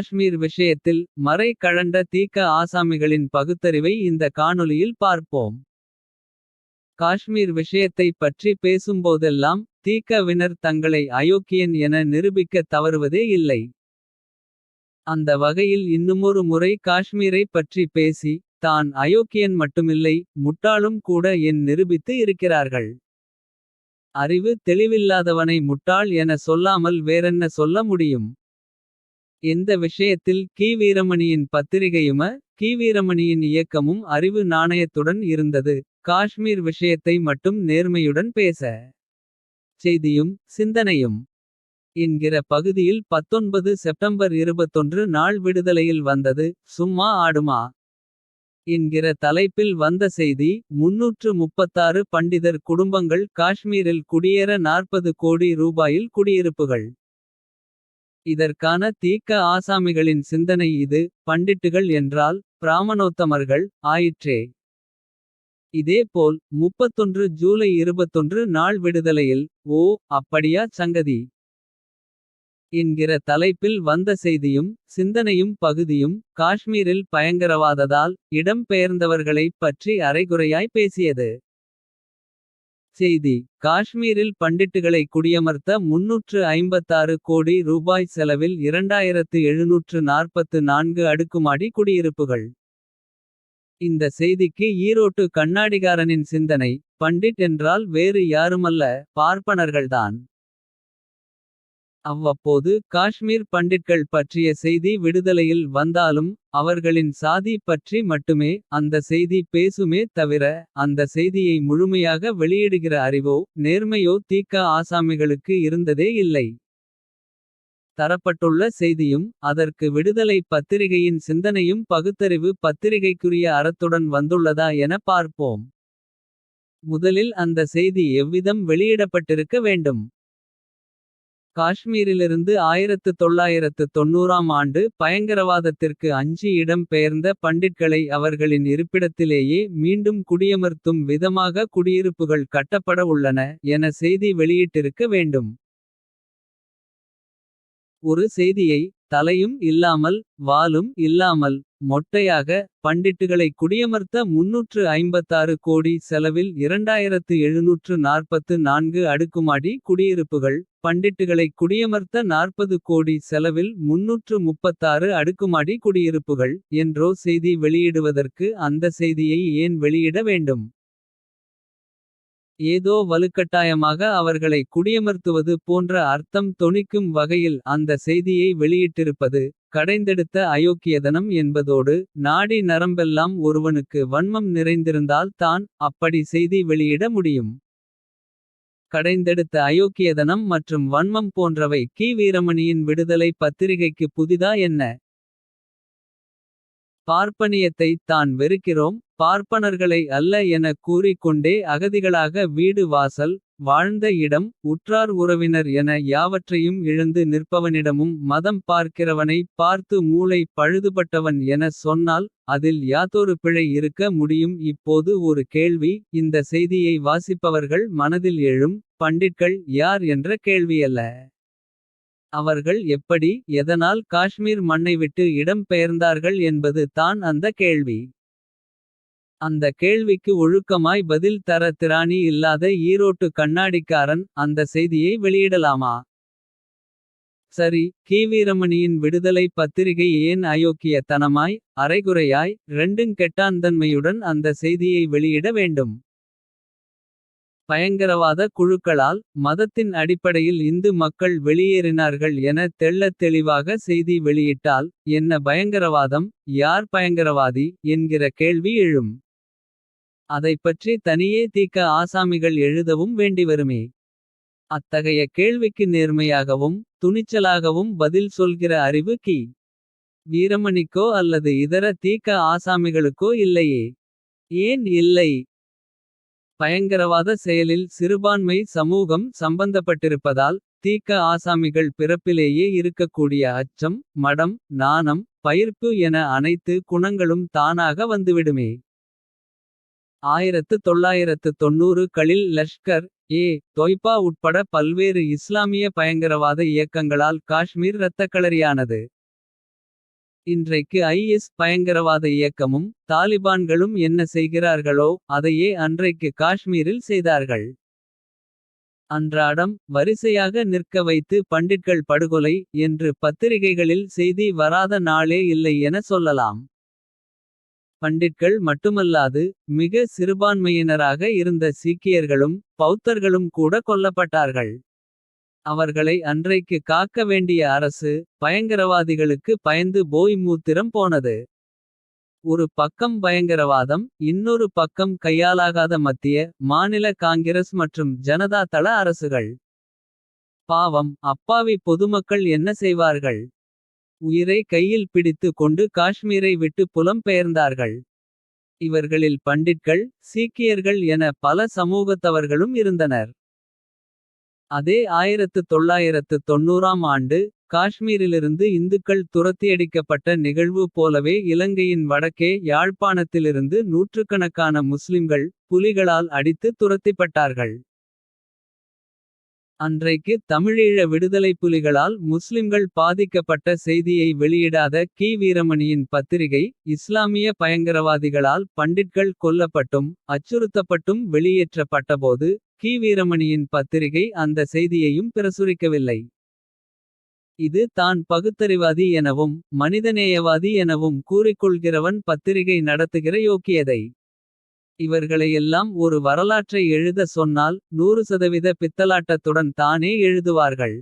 காஷ்மீர் விஷயத்தில் மறை கழண்ட தீக்க ஆசாமிகளின் பகுத்தறிவை இந்த காணொளியில் பார்ப்போம். காஷ்மீர் விஷயத்தைப் பற்றி பேசும்போதெல்லாம். தீக்கவினர் தங்களை அயோக்கியன் என நிரூபிக்க தவறுவதே இல்லை. அந்த வகையில் இன்னுமொரு முறை காஷ்மீரைப் பற்றி பேசி. தான் அயோக்கியன் மட்டுமில்லை முட்டாளும் கூட என் நிரூபித்து இருக்கிறார்கள். அறிவு தெளிவில்லாதவனை முட்டாள் என சொல்லாமல் வேறென்ன சொல்ல முடியும். எந்த விஷயத்தில் கி வீரமணியின் பத்திரிகையும. கி வீரமணியின் இயக்கமும் அறிவு நாணயத்துடன் இருந்தது. காஷ்மீர் விஷயத்தை மட்டும் நேர்மையுடன் பேச. செய்தியும் சிந்தனையும் என்கிற பகுதியில் 19 செப்டம்பர் 21 நாள் விடுதலையில் வந்தது. சும்மா ஆடுமா என்கிற தலைப்பில் வந்த செய்தி. 336 பண்டிதர் குடும்பங்கள் காஷ்மீரில் குடியேற 40 கோடி ரூபாயில் குடியிருப்புகள். இதற்கான தீக்க ஆசாமிகளின் சிந்தனை இது. பண்டிட்டுகள் என்றால் பிராமணோத்தமர்கள் ஆயிற்றே. இதேபோல் 31 ஜூலை 21 நாள் விடுதலையில். ஓ அப்படியா சங்கதி. என்கிற தலைப்பில் வந்த செய்தியும். சிந்தனையும் பகுதியும் காஷ்மீரில் பயங்கரவாததால். இடம் பெயர்ந்தவர்களைப் பற்றி அரைகுறையாய் பேசியது. செய்தி காஷ்மீரில் பண்டிட்டுகளை குடியமர்த்த 356 கோடி ரூபாய் செலவில் 2744 அடுக்குமாடி குடியிருப்புகள். இந்த செய்திக்கு ஈரோட்டு கண்ணாடிகாரனின் சிந்தனை. பண்டிட் என்றால் வேறு யாருமல்ல பார்ப்பனர்கள்தான். அவ்வப்போது காஷ்மீர் பண்டிட்கள் பற்றிய செய்தி விடுதலையில் வந்தாலும். அவர்களின் சாதி பற்றி மட்டுமே அந்த செய்தி பேசுமே தவிர. அந்த செய்தியை முழுமையாக வெளியிடுகிற அறிவோ. நேர்மையோ தீக்க ஆசாமிகளுக்கு இருந்ததே இல்லை. தரப்பட்டுள்ள செய்தியும் அதற்கு விடுதலை பத்திரிகையின் சிந்தனையும். பகுத்தறிவு பத்திரிகைக்குரிய அறத்துடன் வந்துள்ளதா என பார்ப்போம். முதலில் அந்த செய்தி எவ்விதம் வெளியிடப்பட்டிருக்க வேண்டும். காஷ்மீரிலிருந்து 1990ஆம் ஆண்டு பயங்கரவாதத்திற்கு அஞ்சி இடம் பெயர்ந்த பண்டிட்களை அவர்களின் இருப்பிடத்திலேயே மீண்டும் குடியமர்த்தும் விதமாக குடியிருப்புகள் கட்டப்பட உள்ளன என செய்தி வெளியிட்டிருக்க வேண்டும். ஒரு செய்தியை தலையும் இல்லாமல் வாலும் இல்லாமல் மொட்டையாக பண்டிட்டுகளை குடியமர்த்த 356 கோடி செலவில் 2744 அடுக்குமாடி குடியிருப்புகள். பண்டிட்டுகளை குடியமர்த்த 40 கோடி செலவில் 336 அடுக்குமாடி குடியிருப்புகள். என்றோ செய்தி வெளியிடுவதற்கு அந்த செய்தியை ஏன் வெளியிட வேண்டும். ஏதோ வலுக்கட்டாயமாக அவர்களை குடியமர்த்துவது போன்ற அர்த்தம் தொனிக்கும் வகையில் அந்த செய்தியை வெளியிட்டிருப்பது. கடைந்தெடுத்த அயோக்கியதனம் என்பதோடு நாடி நரம்பெல்லாம் ஒருவனுக்கு வன்மம் நிறைந்திருந்தால் தான் அப்படி செய்தி வெளியிட முடியும். கடைந்தெடுத்த அயோக்கியதனம் மற்றும் வன்மம் போன்றவை கி வீரமணியின் விடுதலை பத்திரிகைக்கு புதிதா என்ன. பார்ப்பனியத்தை தான் வெறுக்கிறோம் பார்ப்பனர்களை அல்ல என கூறிக்கொண்டே அகதிகளாக வீடு வாசல். வாழ்ந்த இடம் உற்றார் உறவினர் என யாவற்றையும் இழந்து நிற்பவனிடமும். மதம் பார்க்கிறவனை பார்த்து மூளை பழுதுபட்டவன் என சொன்னால். அதில் யாதொரு பிழை இருக்க முடியும் இப்போது ஒரு கேள்வி. இந்த செய்தியை வாசிப்பவர்கள் மனதில் எழும். பண்டிட்கள் யார் என்ற கேள்வியல்ல. அவர்கள் எப்படி எதனால் காஷ்மீர் மண்ணை விட்டு இடம் பெயர்ந்தார்கள் என்பது தான் அந்த கேள்வி. அந்த கேள்விக்கு ஒழுக்கமாய் பதில் தர திராணி இல்லாத ஈரோட்டு கண்ணாடிக்காரன். அந்த செய்தியை வெளியிடலாமா. சரி கி வீரமணியின் விடுதலை பத்திரிகை ஏன் அயோக்கியத்தனமாய் அரைகுறையாய் ரெண்டுங் கெட்டாந்தன்மையுடன் அந்த செய்தியை வெளியிட வேண்டும். பயங்கரவாத குழுக்களால் மதத்தின் அடிப்படையில் இந்து மக்கள் வெளியேறினார்கள் என தெள்ளத் தெளிவாக செய்தி வெளியிட்டால். என்ன பயங்கரவாதம் யார் பயங்கரவாதி என்கிற கேள்வி எழும். அதைப்பற்றி தனியே தீக்க ஆசாமிகள் எழுதவும் வேண்டிவருமே. அத்தகைய கேள்விக்கு நேர்மையாகவும் துணிச்சலாகவும் பதில் சொல்கிற அறிவு கி. வீரமணிக்கோ அல்லது இதர தீக்க ஆசாமிகளுக்கோ இல்லையே. ஏன் இல்லை. பயங்கரவாத செயலில் சிறுபான்மை சமூகம் சம்பந்தப்பட்டிருப்பதால். தீக்க ஆசாமிகள் பிறப்பிலேயே இருக்கக்கூடிய அச்சம். மடம் நாணம் பயிர்ப்பு என அனைத்து குணங்களும் தானாக வந்துவிடுமே. 1990 களில் லஷ்கர் ஏ தொய்பா உட்பட பல்வேறு இஸ்லாமிய பயங்கரவாத இயக்கங்களால் காஷ்மீர் இரத்தக்களரியானது. இன்றைக்கு ஐஎஸ் பயங்கரவாத இயக்கமும். தாலிபான்களும் என்ன செய்கிறார்களோ அதையே அன்றைக்கு காஷ்மீரில் செய்தார்கள். அன்றாடம் வரிசையாக நிற்க வைத்து பண்டிட்கள் படுகொலை. என்று பத்திரிகைகளில் செய்தி வராத நாளே இல்லை என சொல்லலாம். பண்டிட்கள் மட்டுமல்லாது மிக சிறுபான்மையினராக இருந்த சீக்கியர்களும். பௌத்தர்களும் கூட கொல்லப்பட்டார்கள். அவர்களை அன்றைக்கு காக்க வேண்டிய அரசு. பயங்கரவாதிகளுக்கு பயந்து போய் மூத்திரம் போனது. ஒரு பக்கம் பயங்கரவாதம் இன்னொரு பக்கம் கையாலாகாத மத்திய. மாநில காங்கிரஸ் மற்றும் ஜனதா தள அரசுகள். பாவம் அப்பாவி பொதுமக்கள் என்ன செய்வார்கள். உயிரை கையில் பிடித்து கொண்டு காஷ்மீரை விட்டு புலம் பெயர்ந்தார்கள். இவர்களில் பண்டிட்கள் சீக்கியர்கள் என பல சமூகத்தவர்களும் இருந்தனர். அதே 1990ஆம் ஆண்டு. காஷ்மீரிலிருந்து இந்துக்கள் துரத்தியடிக்கப்பட்ட நிகழ்வு போலவே. இலங்கையின் வடக்கே யாழ்ப்பாணத்திலிருந்து நூற்றுக்கணக்கான முஸ்லிம்கள். புலிகளால் அடித்து துரத்திப்பட்டார்கள். அன்றைக்கு தமிழீழ விடுதலைப் புலிகளால் முஸ்லிம்கள் பாதிக்கப்பட்ட செய்தியை வெளியிடாத கி. வீரமணியின் பத்திரிகை. இஸ்லாமிய பயங்கரவாதிகளால் பண்டிட்கள் கொல்லப்பட்டும். அச்சுறுத்தப்பட்டும் வெளியேற்றப்பட்டபோது. கி. வீரமணியின் பத்திரிகை அந்த செய்தியையும் பிரசுரிக்கவில்லை. இது தான் பகுத்தறிவாதி எனவும். மனிதநேயவாதி எனவும் கூறிக்கொள்கிறவன் பத்திரிகை நடத்துகிற யோக்கியதை. இவர்களையெல்லாம் ஒரு வரலாற்றை எழுத சொன்னால். 100% பித்தலாட்டத்துடன் தானே எழுதுவார்கள்.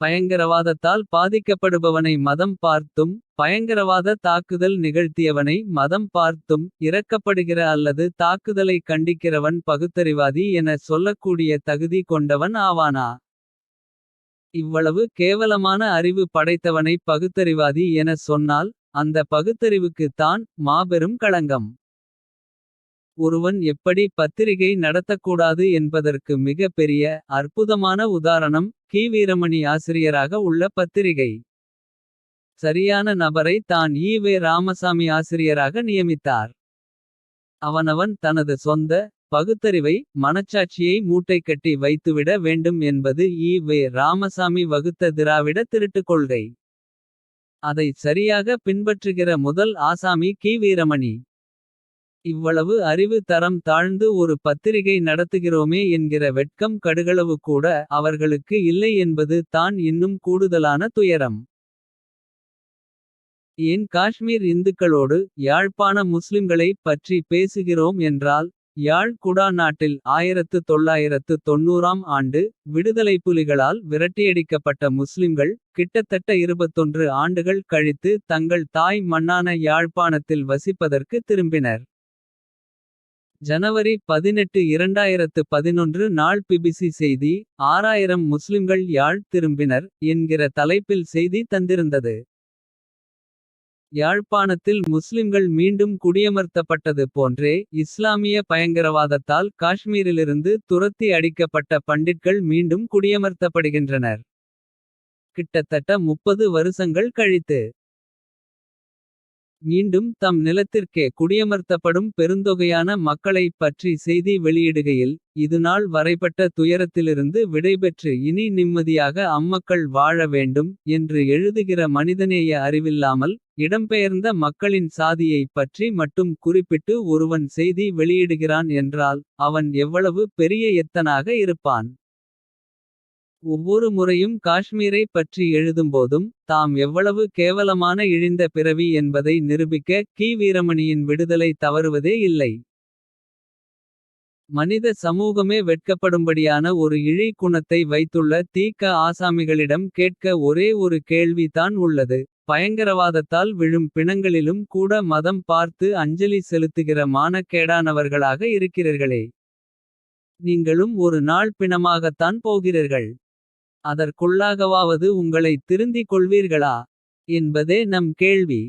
பயங்கரவாதத்தால் பாதிக்கப்படுபவனை மதம் பார்த்தும். பயங்கரவாத தாக்குதல் நிகழ்த்தியவனை மதம் பார்த்தும். இறக்கப்படுகிற அல்லது தாக்குதலை கண்டிக்கிறவன் பகுத்தறிவாதி என சொல்லக்கூடிய தகுதி கொண்டவன் ஆவானா. இவ்வளவு கேவலமான அறிவு படைத்தவனை பகுத்தறிவாதி என சொன்னால். அந்த பகுத்தறிவுக்கு தான் மாபெரும் களங்கம். ஒருவன் எப்படி பத்திரிகை நடத்தக்கூடாது என்பதற்கு மிக பெரிய. அற்புதமான உதாரணம் கி. வீரமணி ஆசிரியராக உள்ள பத்திரிகை. சரியான நபரை தான் ஈ. வே ராமசாமி ஆசிரியராக நியமித்தார். அவனவன் தனது சொந்த. பகுத்தறிவை மனச்சாட்சியை மூட்டைக்கட்டி வைத்துவிட வேண்டும் என்பது ஈ. வே ராமசாமி வகுத்த திராவிட திருட்டுக் கொள்கை. அதை சரியாக பின்பற்றுகிற முதல் ஆசாமி கி. வீரமணி. இவ்வளவு அறிவு தரம் தாழ்ந்து ஒரு பத்திரிகை நடத்துகிறோமே என்கிற வெட்கம் கடுகளவு கூட. அவர்களுக்கு இல்லை என்பது தான் இன்னும் கூடுதலான துயரம். ஏன் காஷ்மீர் இந்துக்களோடு யாழ்ப்பாண முஸ்லிம்களை பற்றி பேசுகிறோம் என்றால். யாழ் குடாநாட்டில் 1990ஆம் ஆண்டு. விடுதலைப்புலிகளால் விரட்டியடிக்கப்பட்ட முஸ்லிம்கள். கிட்டத்தட்ட 21 ஆண்டுகள் கழித்து தங்கள் தாய் மண்ணான யாழ்ப்பாணத்தில் வசிப்பதற்கு திரும்பினர். ஜனவரி 18 2011 நாள் பிபிசி செய்தி. 6000 முஸ்லிம்கள் யாழ் திரும்பினர் என்கிற தலைப்பில் செய்தி தந்திருந்தது. யாழ்ப்பாணத்தில் முஸ்லிம்கள் மீண்டும் குடியமர்த்தப்பட்டது போன்றே. இஸ்லாமிய பயங்கரவாதத்தால் காஷ்மீரிலிருந்து துரத்தி அடிக்கப்பட்ட பண்டிட்கள் மீண்டும் குடியமர்த்தப்படுகின்றனர். கிட்டத்தட்ட 30 வருசங்கள் கழித்து. மீண்டும் தம் நிலத்திற்கே குடியமர்த்தப்படும் பெருந்தொகையான மக்களைப் பற்றி செய்தி வெளியிடுகையில். இதுநாள் வரைபட்ட துயரத்திலிருந்து விடைபெற்று இனி நிம்மதியாக அம்மக்கள் வாழ வேண்டும். என்று எழுதுகிற மனிதநேய அறிவில்லாமல். இடம்பெயர்ந்த மக்களின் சாதியைப் பற்றி மட்டும் குறிப்பிட்டு ஒருவன் செய்தி வெளியிடுகிறான் என்றால். அவன் எவ்வளவு பெரிய எத்தனாக இருப்பான். ஒவ்வொரு முறையும் காஷ்மீரை பற்றி எழுதும்போதும். தாம் எவ்வளவு கேவலமான இழிந்த பிறவி என்பதை நிரூபிக்க. கி. வீரமணியின் விடுதலை தவறுவதே இல்லை. மனித சமூகமே வெட்கப்படும்படியான ஒரு இழி குணத்தை வைத்துள்ள தீக்க ஆசாமிகளிடம் கேட்க ஒரே ஒரு கேள்வி தான் உள்ளது. பயங்கரவாதத்தால் விழும் பிணங்களிலும் கூட மதம் பார்த்து அஞ்சலி செலுத்துகிற மானக்கேடானவர்களாக இருக்கிறீர்களே. நீங்களும் ஒரு நாள் பிணமாகத்தான் போகிறீர்கள். அதற்குள்ளாகவாவது உங்களை திருந்திக் கொள்வீர்களா. என்பதே நம் கேள்வி.